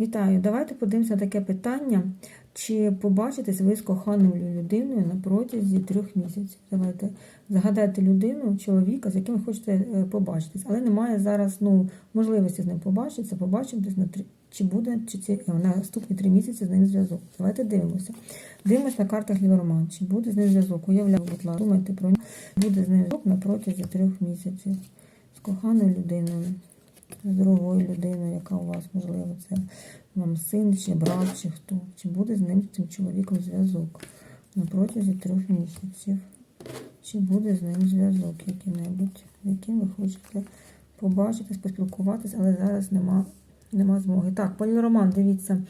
Вітаю! Давайте подивимося таке питання. Чи побачитесь ви з коханою людиною на протязі трьох місяців? Давайте загадайте людину, чоловіка, з яким ви хочете е, побачитись, але немає зараз ну, можливості з ним побачитися, побачитись на три. Чи буде чи ці, е, на наступні три місяці з ним зв'язок? Давайте дивимося. Дивимося на картах Ліверман. Чи буде з ним зв'язок? Уявляю, будь ласка, думайте про нього. Буде з ним зв'язок на протязі трьох місяців з коханою людиною з другою людиною, яка у вас, можливо, це вам син, чи брат, чи хто. Чи буде з ним, з цим чоловіком зв'язок на протязі трьох місяців? Чи буде з ним зв'язок який-небудь, яким ви хочете побачитись, поспілкуватись, але зараз нема, нема змоги. Так, пані Роман, дивіться,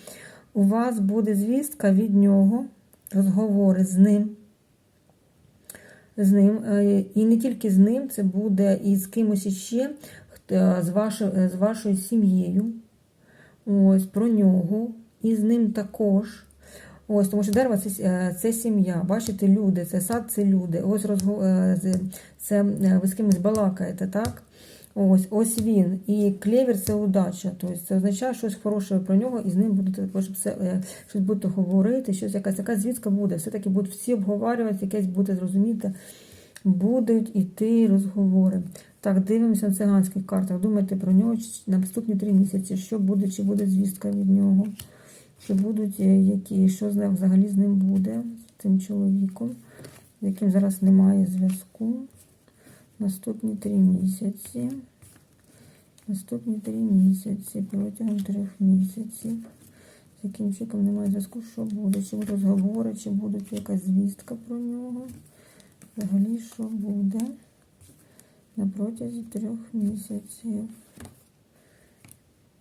у вас буде звістка від нього, розговори з ним. З ним, е, і не тільки з ним, це буде і з кимось іще, з вашою, з вашою сім'єю. Ось про нього. І з ним також. Ось, тому що дерево це, е, це сім'я. Бачите, люди, це сад, це люди. Ось розго, е, це е, ви з кимось балакаєте, так? Ось, ось він. І клевер це удача. Тобто це означає щось хороше про нього, і з ним будете також все, е, щось будете говорити, щось якась якась звістка буде. Все-таки будуть всі обговорювати, якесь буде зрозуміти. Будуть іти розговори. Так, дивимося на циганських картах. Думайте про нього на наступні три місяці. Що буде, чи буде звістка від нього? Чи будуть е, які, що взагалі з ним буде, з цим чоловіком, з яким зараз немає зв'язку. Наступні три місяці. Наступні три місяці, протягом трьох місяців. З яким чоловіком немає зв'язку, що буде? Чи будуть розговори, чи буде якась звістка про нього? Взагалі, що буде на протязі трьох місяців.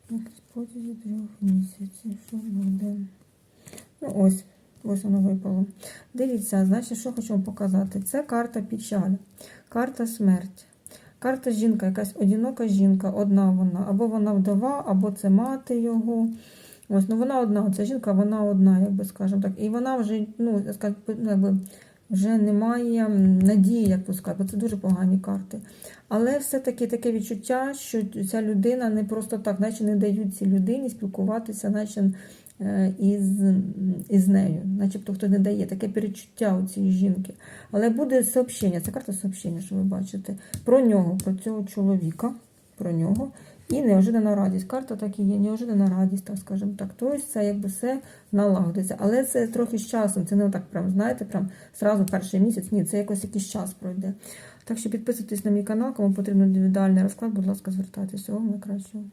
На протязі трьох місяців, що буде? Ну, ось, ось воно випало. Дивіться, значить, що хочу вам показати. Це карта печаль, карта смерть. Карта жінка, якась одинока жінка, одна вона, або вона вдова, або це мати його. Ось, ну вона одна, ця жінка, вона одна, як би скажемо так. І вона вже, ну, ну, якби, вже немає надії, як пускати, бо це дуже погані карти. Але все-таки таке відчуття, що ця людина не просто так, наче не дають цій людині спілкуватися, наче е, із, із нею, начебто хто не дає таке перечуття у цієї жінки. Але буде сообщення, це карта сообщення, що ви бачите, про нього, про цього чоловіка, про нього. І неожидана радість. Карта так і є, неожидана радість, так скажемо так. Тобто це якби все налагодиться. Але це трохи з часом, це не так прям, знаєте, прям зразу перший місяць. Ні, це якось якийсь час пройде. Так що підписуйтесь на мій канал, кому потрібен індивідуальний розклад, будь ласка, звертайтеся. Всього найкращого.